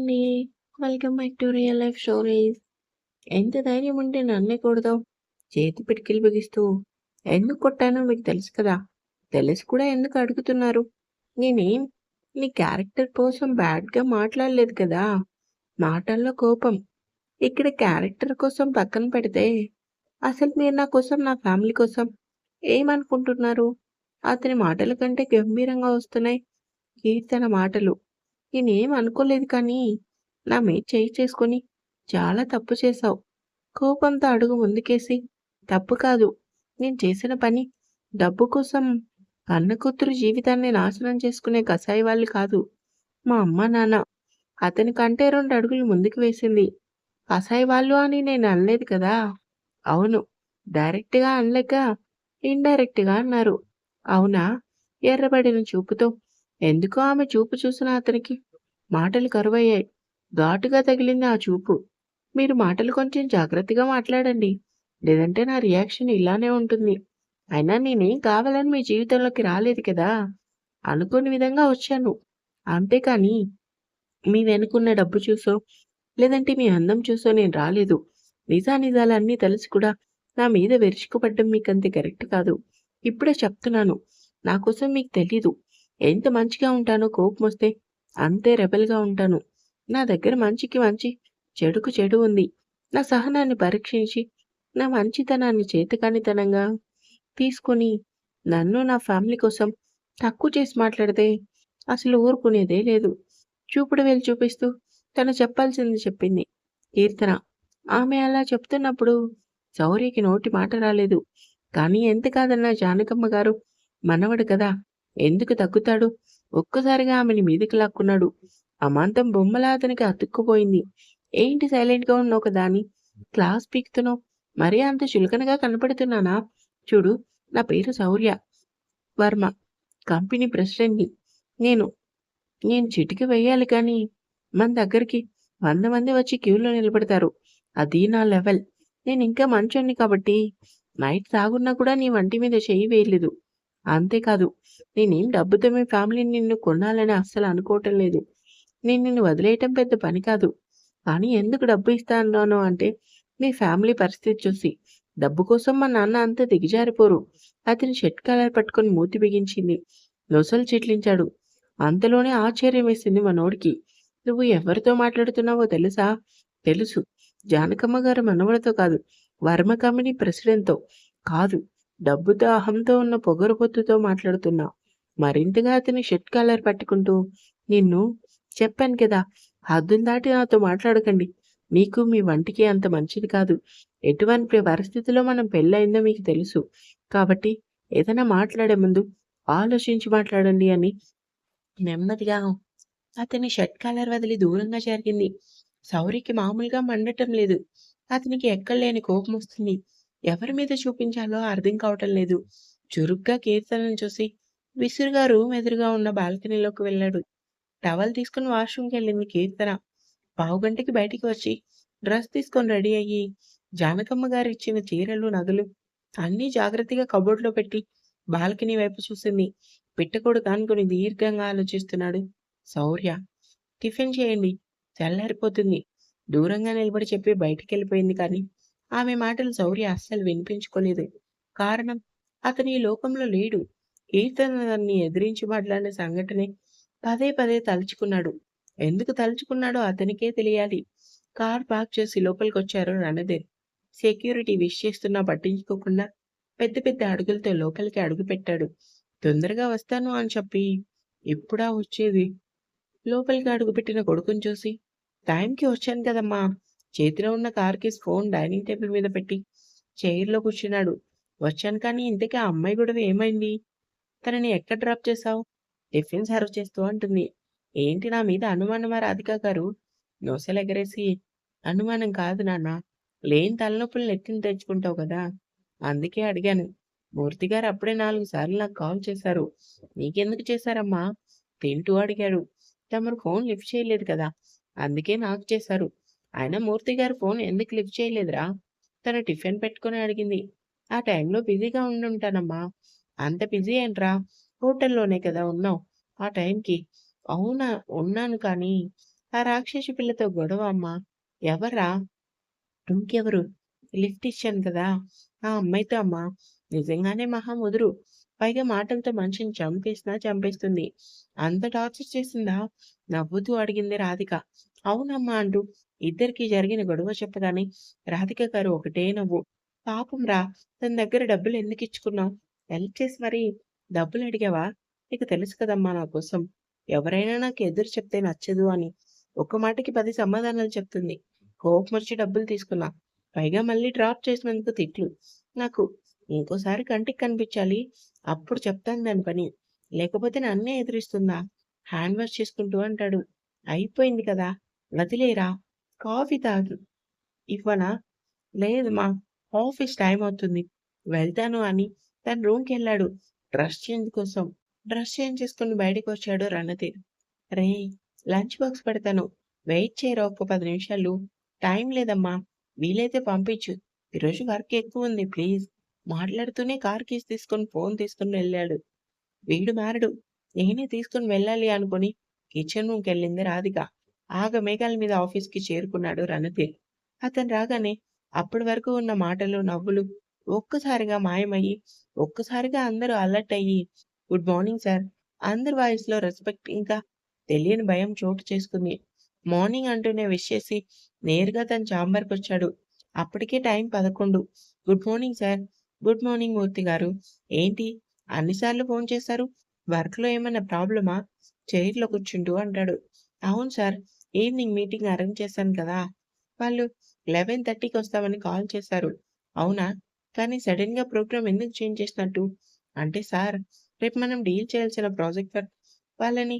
అండి. Welcome back to real life stories. ఎంత ధైర్యం ఉంటే నన్నే కొడతావు? చేతి పిడికిలి బిగిస్తూ ఎందుకు కొట్టానో మీకు తెలుసు కదా! తెలిసి కూడా ఎందుకు అడుగుతున్నారు? నేనేం నీ క్యారెక్టర్ కోసం బ్యాడ్‌గా మాట్లాడలేదు కదా! మాటల్లో కోపం. ఇక్కడ క్యారెక్టర్ కోసం పక్కన పెడితే, అసలు మీరు నా కోసం, నా ఫ్యామిలీ కోసం ఏమనుకుంటున్నారు? అతని మాటల కంటే గంభీరంగా వస్తున్నాయి కీర్తన మాటలు. నేనేం అనుకోలేదు కానీ, నా మీద చేయి చేసుకొని చాలా తప్పు చేశావు. కోపంతో అడుగు ముందుకేసి, తప్పు కాదు. నేను చేసిన పని. డబ్బు కోసం అన్న కూతురు జీవితాన్ని నాశనం చేసుకునే కసాయి వాళ్ళు కాదు. మా అమ్మ, నాన్న. అతని కంటే రెండు అడుగులు ముందుకు వేసింది. కసాయి వాళ్ళు అని నేను అనలేదు కదా! అవును. డైరెక్ట్‌గా అనలేక, ఇండైరెక్ట్‌గా అన్నారు. అవునా? ఎర్రబడిన చూపుతో ఎందుకో ఆమె చూపు చూసిన అతనికి మాటలు కరువయ్యాయి. ఘాటుగా తగిలింది ఆ చూపు. మీరు మాటలు కొంచెం జాగ్రత్తగా మాట్లాడండి. లేదంటే నా రియాక్షన్ ఇలానే ఉంటుంది. అయినా నేనేం కావాలని మీ జీవితంలోకి రాలేదు కదా! అనుకోని విధంగా వచ్చాను. అంతేకాని మీ వెనుకున్న డబ్బు చూసో, లేదంటే మీ అందం చూసో నేను రాలేదు. నిజానిజాలన్నీ తెలిసి కూడా నా మీద విరుచుకుపడడం మీకంత కరెక్ట్ కాదు. ఇప్పుడే చెప్తున్నాను. నా కోసం మీకు తెలీదు. ఎంత మంచిగా ఉంటానో వస్తే అంతే రెబెల్‌గా ఉంటాను. నా దగ్గర మంచికి మంచి, చెడుకు చెడు ఉంది. నా సహనాన్ని పరీక్షించి, నా మంచితనాన్ని చేతకానితనంగా తీసుకొని, నన్ను నా ఫ్యామిలీ కోసం తక్కువ చేసి మాట్లాడితే అసలు ఊరుకునేదే లేదు. చూపుడు వేలు చూపిస్తూ తను చెప్పాల్సింది చెప్పింది కీర్తన. ఆమె అలా చెప్తున్నప్పుడు శౌర్యకి నోటి మాట రాలేదు. కానీ ఎంత కాదన్నా జానకమ్మ గారు మనవడు కదా! ఎందుకు తగ్గుతాడు? ఒక్కసారిగా ఆమెని మీదికి లాక్కున్నాడు. అమాంతం బొమ్మలా అతనికి అతుక్కుపోయింది. ఏంటి సైలెంట్‌గా ఉన్న ఒకదాన్ని క్లాస్ పీకుతున్నావు? మరీ అంత చులకనగా కనపడుతున్నానా? చూడు నా పేరు శౌర్య వర్మ. కంపెనీ ప్రెసిడెంట్‌ని. నేను. నేను చిటిక వేయాలి కానీ, మన దగ్గరికి వంద మంది వచ్చి క్యూలో నిలబడతారు. అది నా లెవెల్. నేను ఇంకా మంచోడిని కాబట్టి, నైట్ తాగున్నా కూడా నీ వంటి మీద చేయి వేయలేదు. అంతేకాదు, నేనేం డబ్బుతో మీ ఫ్యామిలీని నిన్ను కొనాలని అస్సలు అనుకోవటం లేదు. నేను నిన్ను వదిలేయటం పెద్ద పని కాదు. కానీ ఎందుకు డబ్బు ఇస్తాను అంటే, మీ ఫ్యామిలీ పరిస్థితి చూసి. డబ్బు కోసం మా నాన్న అంత దిగజారిపోరు. అతని షర్ట్ కలర్ పట్టుకొని మూతి బిగించింది. నొసలు చిట్లించాడు. అంతలోనే ఆశ్చర్యం వేసింది మనోడికి. నువ్వు ఎవరితో మాట్లాడుతున్నావో తెలుసా? తెలుసు. జానకమ్మ గారి మనవడితో కాదు. వర్మ కంపెనీ ప్రెసిడెంట్‌తో. కాదు. డబ్బుతో, అహంతో ఉన్న పొగరుబోతుతో మాట్లాడుతున్నా. మరింతగా అతని షర్ట్ కాలర్ పట్టుకుంటూ, నిన్ను చెప్పాను కదా! హద్దును దాటి నాతో మాట్లాడకండి. మీకు, మీ వంటికి అంత మంచిది కాదు. ఎటువంటి పరిస్థితిలో మనం పెళ్ళయిందో మీకు తెలుసు. కాబట్టి ఏదైనా మాట్లాడే ముందు ఆలోచించి మాట్లాడండి అని నెమ్మదిగా అతని షర్ట్ కాలర్ వదిలి దూరంగా జరిగింది. సౌరికి మామూలుగా మండటం లేదు. అతనికి ఎక్కడలేని కోపమొస్తుంది. ఎవరి మీద చూపించాలో అర్థం కావటం లేదు. చురుగ్గా కీర్తనను చూసి విసురుగారు రూమ్ ఎదురుగా ఉన్న బాల్కనీలోకి వెళ్ళాడు. టవల్ తీసుకుని వాష్‌రూమ్‌కెళ్ళింది కీర్తన. పావుగంటకి బయటికి వచ్చి డ్రెస్ తీసుకొని రెడీ అయ్యి, జానకమ్మ గారిచ్చిన చీరలు, నగలు అన్నీ జాగ్రత్తగా కబోర్డ్‌లో పెట్టి బాల్కనీ వైపు చూసింది. పెట్టకూడదు కానుకొని దీర్ఘంగా ఆలోచిస్తున్నాడు శౌర్య. టిఫిన్ చేయండి. తెల్లారిపోతుంది. దూరంగా నిలబడి చెప్పి బయటికి వెళ్ళిపోయింది కానీ, ఆమె మాటలు శౌర్య అస్సలు వినిపించుకోలేదు. కారణం అతని ఈ లోకంలో లేడు. కీర్తనని ఎదిరించి మాట్లాడిన సంఘటనే పదే పదే తలుచుకున్నాడు. ఎందుకు తలుచుకున్నాడో అతనికే తెలియాలి. కార్ పార్క్ చేసి లోపలికి వచ్చారు రణధీర్. సెక్యూరిటీ విష్ చేస్తున్నా పట్టించుకోకుండా పెద్ద పెద్ద అడుగులతో లోపలికి అడుగుపెట్టాడు. తొందరగా వస్తాను అని చెప్పి ఎప్పుడా వచ్చేది? లోపలికి అడుగుపెట్టిన కొడుకుని చూసి, టైంకి వచ్చాను కదమ్మా! చేతిలో ఉన్న కార్ ఫోన్ డైనింగ్ టేబుల్ మీద పెట్టి చైర్‌లో కూర్చున్నాడు. వచ్చాను కానీ ఇంతకీ ఆ అమ్మాయి గొడవ ఏమైంది? తనని ఎక్కడ డ్రాప్ చేశావు? టిఫిన్ సర్వ్ చేస్తూ అంటుంది. ఏంటి నా మీద అనుమానమా రాధిక గారు? నొసలెగరేసి అనుమానం కాదు నాన్న. లేని తలనొప్పులు నెత్తిని తెచ్చుకుంటావు కదా! అందుకే అడిగాను. మూర్తి గారు అప్పుడే నాలుగు సార్లు నాకు కాల్ చేశారు. నీకెందుకు చేశారమ్మా? తింటూ అడిగాడు. తమరు ఫోన్ లిఫ్ట్ చేయలేదు కదా! అందుకే నాకు చేశారు. ఆయన మూర్తి గారు ఫోన్ ఎందుకు లిఫ్ట్ చేయలేదురా? తన టిఫిన్ పెట్టుకొని అడిగింది. ఆ టైంలో బిజీగా ఉండుంటానమ్మా. అంత బిజీ ఏంట్రా? హోటల్‌లోనే కదా ఉన్నావు. ఆ టైంకి. అవునా! ఉన్నాను కానీ ఆ రాక్షసి పిల్లతో గొడవ అమ్మా ఎవరా ఇంకెవరు లిఫ్ట్ ఇచ్చాను కదా ఆ అమ్మాయితో అమ్మా నిజంగానే మహా ముదురు పైగా మాటలతో మనిషిని చంపేసినా చంపేస్తుంది అంత టార్చర్ చేసిందా నవ్వుతూ అడిగింది రాధిక అవునమ్మా అంటూ ఇద్దరికి జరిగిన గొడవ చెప్పగానే రాధిక గారు ఒకటే నవ్వు. పాపం రా తన దగ్గర డబ్బులు ఎందుకు ఇచ్చుకున్నావు? హెల్ప్ చేసి మరి డబ్బులు అడిగావా? నీకు తెలుసు కదమ్మా నా కోసం. ఎవరైనా నాకు ఎదురు చెప్తే నచ్చదు అని ఒక్క మాటకి పది సమాధానాలు చెప్తుంది. కోపం వచ్చి డబ్బులు తీసుకున్నా. పైగా మళ్ళీ డ్రాప్ చేసినందుకు తిట్లు. నాకు ఇంకోసారి కంటికి కనిపించాలి. అప్పుడు చెప్తాను దాని పని. లేకపోతే నన్నే ఎదురిస్తుందా? హ్యాండ్ వాష్ చేసుకుంటూ అంటాడు. అయిపోయింది కదా. వదిలేరా? కాఫీ తాగు ఇవ్వనా? లేదు మా ఆఫీస్ టైం అవుతుంది. వెళ్తాను అని తన రూమ్కి వెళ్ళాడు. డ్రెస్ చేంజ్ కోసం. డ్రెస్ చేంజ్ చేసుకుని బయటకు వచ్చాడు రణధీర్. రే లంచ్ బాక్స్ పెడతాను. వెయిట్ చేయరా ఒక పది నిమిషాలు? టైం లేదమ్మా. వీలైతే పంపించు. ఈరోజు వర్క్ ఎక్కువ ఉంది ప్లీజ్. మాట్లాడుతూనే కార్ కీస్ తీసుకొని ఫోన్ తీసుకుని వెళ్ళాడు. వీడు మారడు. నేనే తీసుకుని వెళ్ళాలి అనుకుని కిచెన్ రూమ్కి వెళ్ళింది రాధిక. ఆగ మేఘాల మీద ఆఫీస్కి చేరుకున్నాడు రణధీర్. అతను రాగానే అప్పటి వరకు ఉన్న మాటలు నవ్వులు ఒక్కసారిగా మాయమయ్యి ఒక్కసారిగా అందరూ అలర్ట్ అయ్యి గుడ్ మార్నింగ్ సార్. అందరి వాయిస్లో రెస్పెక్ట్ ఇంకా తెలియని భయం చోటు చేసుకుంది. మార్నింగ్ అంటూనే విష్ చేసి నేరుగా తన చాంబర్కి వచ్చాడు. అప్పటికే టైం పదకొండు. Good morning sir. Good morning Murthy గారు. ఏంటి? అన్నిసార్లు ఫోన్ చేశారు? వర్క్లో ఏమైనా ప్రాబ్లమా? చైర్లో కూర్చుంటూ అంటాడు. అవును సార్. ఈవినింగ్ మీటింగ్ అరేంజ్ చేశాను కదా. వాళ్ళు లెవెన్ థర్టీకి వస్తామని కాల్ చేశారు. అవునా? కానీ సడన్గా ప్రోగ్రామ్ ఎందుకు చేంజ్ చేసినట్టు? అంటే సార్ రేపు మనం డీల్ చేయాల్సిన ప్రాజెక్ట్ వర్క్ వాళ్ళని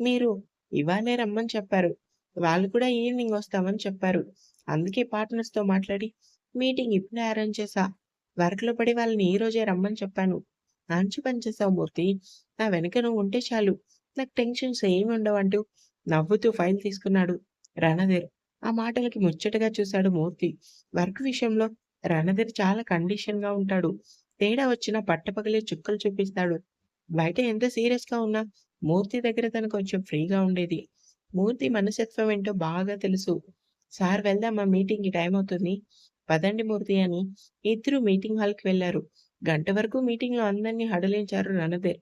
మీరు ఇవాళే రమ్మని చెప్పారు. వాళ్ళు కూడా ఈవినింగ్ వస్తామని చెప్పారు. అందుకే పార్ట్నర్స్తో మాట్లాడి మీటింగ్ ఇప్పుడే అరేంజ్ చేశా వర్క్లో పడి వాళ్ళని ఈ రోజే రమ్మని చెప్పాను. మంచి పని చేసావు మూర్తి. నా వెనుక నువ్వు ఉంటే చాలు. నాకు టెన్షన్స్ ఏమి ఉండవంటూ నవ్వుతూ ఫైల్ తీసుకున్నాడు రణధీర్. ఆ మాటలకి ముచ్చటగా చూశాడు మూర్తి. వర్క్ విషయంలో రణధీర్ చాలా కండిషన్గా ఉంటాడు. తేడా వచ్చినా పట్టపగలే చుక్కలు చూపిస్తాడు. బయట ఎంత సీరియస్గా ఉన్నా మూర్తి దగ్గర తను కొంచెం ఫ్రీగా ఉండేది. మూర్తి మనసత్వం ఏంటో బాగా తెలుసు. సార్ వెళ్దామా? మీటింగ్కి టైం అవుతుంది. పదండి మూర్తి అని ఇద్దరు మీటింగ్ హాల్కి వెళ్ళారు గంట వరకు మీటింగ్లో అందరినీ హడలించారు రణధీర్.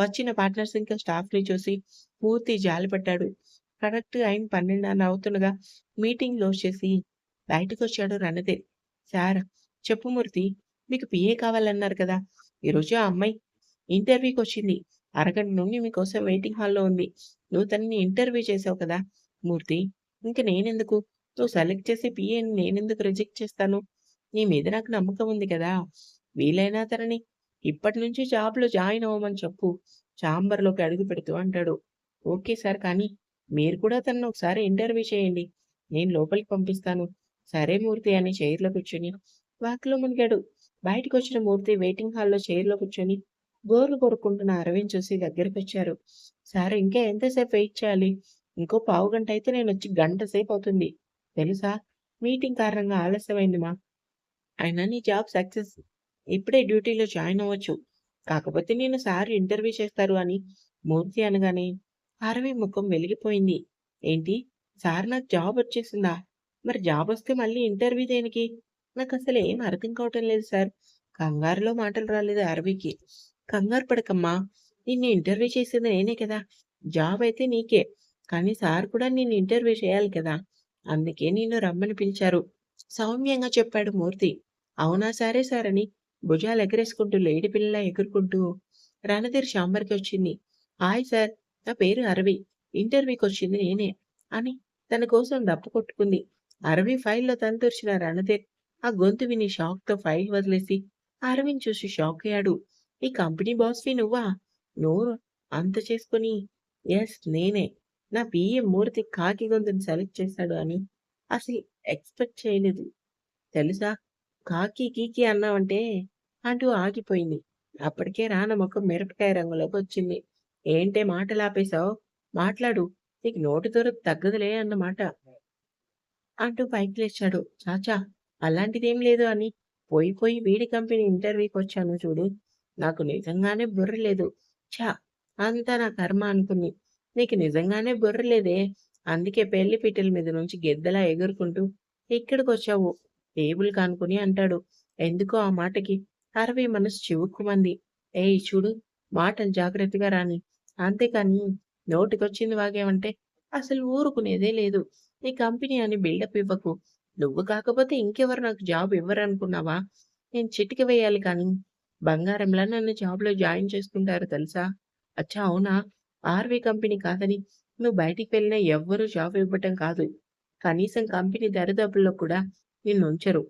వచ్చిన పార్ట్నర్స్ ఇంకా స్టాఫ్ని చూసి జాలి జాలిపడ్డాడు కరెక్ట్ అయిన పన్నెండున్నర అవుతుండగా మీటింగ్లో చేసి బయటకు వచ్చాడు రణదే సార్ చెప్పు మూర్తి మీకు పిఏ కావాలన్నారు కదా ఈరోజు ఆ అమ్మాయి ఇంటర్వ్యూకి వచ్చింది. అరగంట నుండి మీకోసం వెయిటింగ్ హాల్లో ఉంది. నువ్వు తనని ఇంటర్వ్యూ చేసావు కదా మూర్తి ఇంక నేనెందుకు? నువ్వు సెలెక్ట్ చేసి పిఏని నేనెందుకు రిజెక్ట్ చేస్తాను? నీ మీద నాకు నమ్మకం ఉంది కదా. వీలైనా తనని ఇప్పటి నుంచి జాబ్లో జాయిన్ అవ్వమని చెప్పు. చాంబర్లోకి అడుగు పెడుతూ అంటాడు. ఓకే సార్ కానీ మీరు కూడా తనను ఒకసారి ఇంటర్వ్యూ చేయండి. నేను లోపలికి పంపిస్తాను. సరే మూర్తి అని చైర్లో కూర్చొని వాకిలో మునిగాడు. బయటకు వచ్చిన మూర్తి వెయిటింగ్ హాల్లో చైర్లో కూర్చొని గోర్లు కొరుక్కుంటున్న అరవింద్ చూసి దగ్గరికి వచ్చారు సార్ ఇంకా ఎంతసేపు వెయిట్ చేయాలి? ఇంకో పావు గంట అయితే నేను వచ్చి గంట సేపు అవుతుంది. తెలుసా? మీటింగ్ కారణంగా ఆలస్యమైంది మా. అయినా నీ జాబ్ సక్సెస్ ఇప్పుడే డ్యూటీలో జాయిన్ అవ్వచ్చు. కాకపోతే నేను సార్ ఇంటర్వ్యూ చేస్తారు అని మూర్తి అనగానే అరవి ముఖం వెలిగిపోయింది. ఏంటి? సార్ నాకు జాబ్ వచ్చేసిందా? మరి జాబ్ వస్తే మళ్ళీ ఇంటర్వ్యూ దేనికి? నాకు అసలు ఏం అర్థం కావటం లేదు సార్. కంగారులో మాటలు రాలేదు అరవికి. కంగారు పడకమ్మా. నిన్ను ఇంటర్వ్యూ చేసేది నేనే కదా. జాబ్ అయితే నీకే. కానీ సార్ కూడా నిన్ను ఇంటర్వ్యూ చేయాలి కదా. అందుకే నిన్ను రమ్మని పిలిచారు. సౌమ్యంగా చెప్పాడు మూర్తి. అవునా సరే సార్ అని భుజాలు ఎగరేసుకుంటూ లేడి పిల్లల ఎగురుకుంటూ రణధీర్ చాంబర్కి వచ్చింది. హాయ్ సార్ నా పేరు అరవి. ఇంటర్వ్యూకి వచ్చింది నేనే అని తన కోసం డప్పు కొట్టుకుంది. అరవి ఫైల్లో తలదూర్చిన రణధీర్ ఆ గొంతు విని షాక్తో ఫైల్ వదిలేసి అరవిని చూసి షాక్ అయ్యాడు. ఈ కంపెనీ బాస్వి నువ్వా? నోరు అంత చేసుకుని ఎస్ నేనే. నా పిఏ మూర్తి కాకి గొంతుని సెలెక్ట్ చేశాడు అని అసలు ఎక్స్పెక్ట్ చేయలేదు. తెలుసా? కాకి కీకి అన్నావంటే అంటూ ఆగిపోయింది. అప్పటికే రాన ముఖం మిరపకాయ రంగులోకి వచ్చింది. ఏంటే మాటలాపేశావు? మాట్లాడు. నీకు నోటి దూర తగ్గదులే అన్నమాట. అంటూ పైకి లేచాడు. చాచా అలాంటిదేం లేదు అని. పోయి పోయి వీడి కంపెనీ ఇంటర్వ్యూకి వచ్చాను చూడు. నాకు నిజంగానే బుర్ర లేదు. ఛా అంతా నా కర్మ అనుకుంది. నీకు నిజంగానే బుర్ర లేదే? అందుకే పెళ్ళి పీటల మీద నుంచి గెద్దలా ఎగురుకుంటూ ఇక్కడికొచ్చావు. టేబుల్ కానుకొని అంటాడు. ఎందుకో ఆ మాటకి? అరవి మనసు చివుక్కుమంది. ఏయ్ చూడు మాటలు జాగ్రత్తగా రాని. అంతేకాని నోటికొచ్చింది వాగేమంటే అసలు ఊరుకునేదే లేదు. నీ కంపెనీ అని బిల్డప్ ఇవ్వకు. నువ్వు కాకపోతే ఇంకెవరు నాకు జాబ్ ఇవ్వరనుకున్నావా? నేను చిటిక వేయాలి కానీ బంగారంలా నన్ను జాబ్లో జాయిన్ చేసుకుంటారు తెలుసా? అచ్చా అవునా? ఆర్వి కంపెనీ కాదని నువ్వు బయటికి వెళ్ళినా ఎవ్వరూ జాబ్ ఇవ్వటం కాదు. కనీసం కంపెనీ దరిదాపుల్లో కూడా నిన్ను ఉంచరు.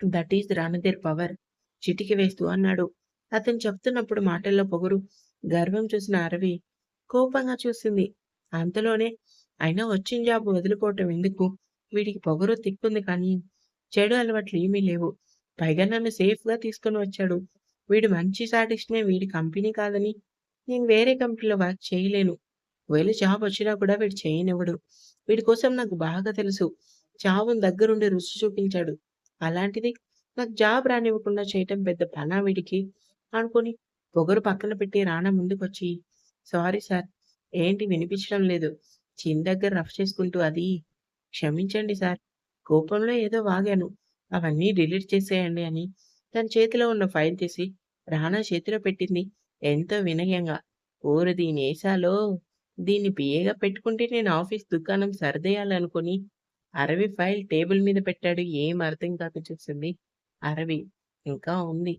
That is Randhir power. చిటికి వేస్తూ అన్నాడు. అతను చెప్తున్నప్పుడు మాటల్లో పొగరు. గర్వం చూసిన అరవి కోపంగా చూసింది. అంతలోనే అయినా వచ్చిన జాబ్ వదులుకోవటం ఎందుకు? వీడికి పొగరు తిక్కుంది కానీ చెడు అలవాట్లు ఏమీ లేవు. పైగా నన్ను సేఫ్గా తీసుకొని వచ్చాడు. వీడు మంచి సాటిస్ట్నే వీడి కంపెనీ కాదని నేను వేరే కంపెనీలో వర్క్ చేయలేను. ఒకవేళ జాబ్ వచ్చినా కూడా వీడు చేయనివ్వడు. వీడి కోసం నాకు బాగా తెలుసు. చావును దగ్గరుండి రుచి చూపించాడు. అలాంటిది నాకు జాబ్ రానివ్వకుండా చేయటం పెద్ద పనా వీడికి? అనుకుని పొగరు పక్కన పెట్టి రానా ముందుకొచ్చి. సారీ సార్ ఏంటి వినిపించడం లేదు. చిన్ దగ్గర రఫ్ చేసుకుంటూ అది. క్షమించండి సార్ కోపంలో ఏదో వాగాను. అవన్నీ డిలీట్ చేసేయండి అని తన చేతిలో ఉన్న ఫైల్ తీసి రానా చేతిలో పెట్టింది. ఎంతో వినయంగా. ఓరు దీని ఏసాలో దీన్ని పిఏగా పెట్టుకుంటే నేను ఆఫీస్ దుకాణం సర్దేయాలనుకుని అరవి ఫైల్ టేబుల్ మీద పెట్టాడు. ఏం అర్థం కాక చూసింది. అరవి. ఇంకా ఉంది.